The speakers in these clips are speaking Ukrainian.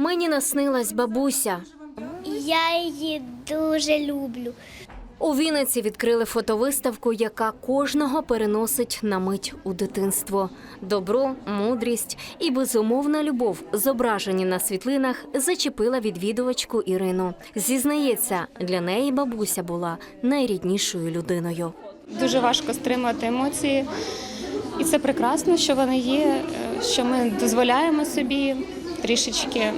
Мені наснилась бабуся. Я її дуже люблю. У Вінниці відкрили фотовиставку, яка кожного переносить на мить у дитинство. Добро, мудрість і безумовна любов, зображені на світлинах, зачепила відвідувачку Ірину. Зізнається, для неї бабуся була найріднішою людиною. Дуже важко стримувати емоції, і це прекрасно, що вони є, е, що ми дозволяємо собі трішечки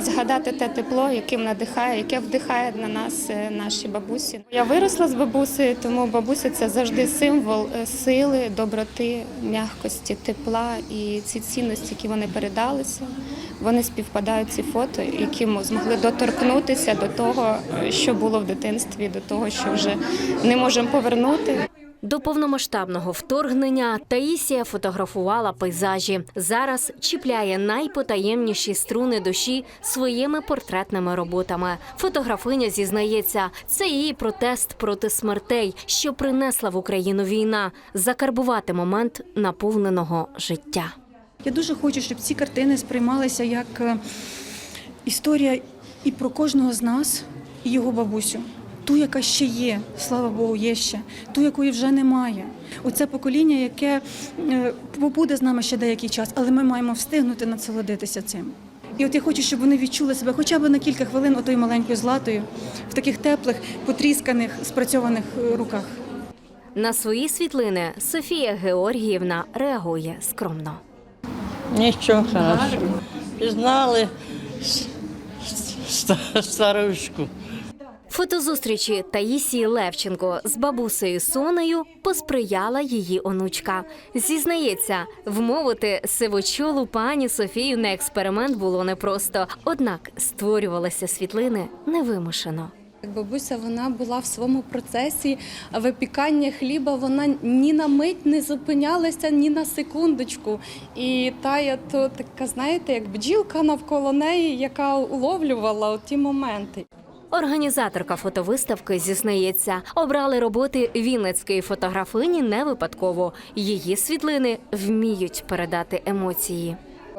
згадати те тепло, яким надихає, яке вдихає на нас е, наші бабусі. Я виросла з бабусею, тому бабуся це завжди символ е, сили, доброти, м'якості, тепла і ці цінності, які вони передалися. Вони співпадають ці фото, які ми змогли доторкнутися до того, е, що було в дитинстві, до того, що вже не можемо повернути. До повномасштабного вторгнення Таїсія фотографувала пейзажі. Зараз чіпляє найпотаємніші струни душі своїми портретними роботами. Фотографиня зізнається, це її протест проти смертей, що принесла в Україну війна, закарбувати момент наповненого життя. Я дуже хочу, щоб ці картини сприймалися як е, історія і про кожного з нас, і його бабусю. Ту, яка ще є, слава Богу, є ще, ту, якої вже немає. Оце покоління, яке е, побуде з нами ще деякий час, але ми маємо встигнути насолодитися цим. І от я хочу, щоб вони відчули себе хоча б на кілька хвилин отою маленькою златою, в таких теплих, потрісканих, спрацьованих е, руках. На свої світлини Софія Георгіївна реагує скромно. Нічого хорошо. Пізнали старушку. Фотозустрічі Таїсії Левченко з бабусею Сонею посприяла її онучка. Зізнається, вмовити сивочолу пані Софію на експеримент було непросто, однак створювалися світлини невимушено. Бабуся вона була в своєму процесі випікання хліба. Вона ні на мить не зупинялася ні на секундочку. І тая то така, знаєте, як бджілка навколо неї, яка уловлювала ті моменти. Організаторка фотовиставки зізнається, обрали роботи вінницької фотографині не випадково. Її світлини вміють передати емоції.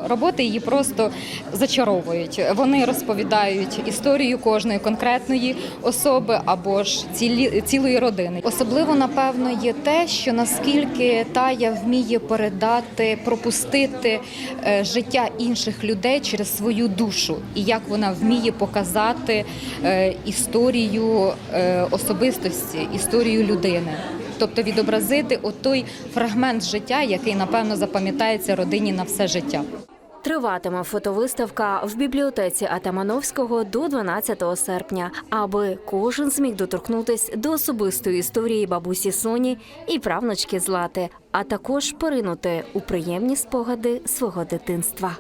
Роботи її просто зачаровують. Вони розповідають історію кожної конкретної особи або ж цілі, цілої родини. Особливо, напевно, є те, що наскільки Тая вміє передати, пропустити е, життя інших людей через свою душу, і як вона вміє показати е, історію е, особистості, історію людини. Тобто відобразити отой фрагмент життя, який напевно запам'ятається родині на все життя. Триватиме фотовиставка в бібліотеці Атамановського до 12 серпня, аби кожен зміг доторкнутись до особистої історії бабусі Соні і правнучки Злати, а також поринути у приємні спогади свого дитинства.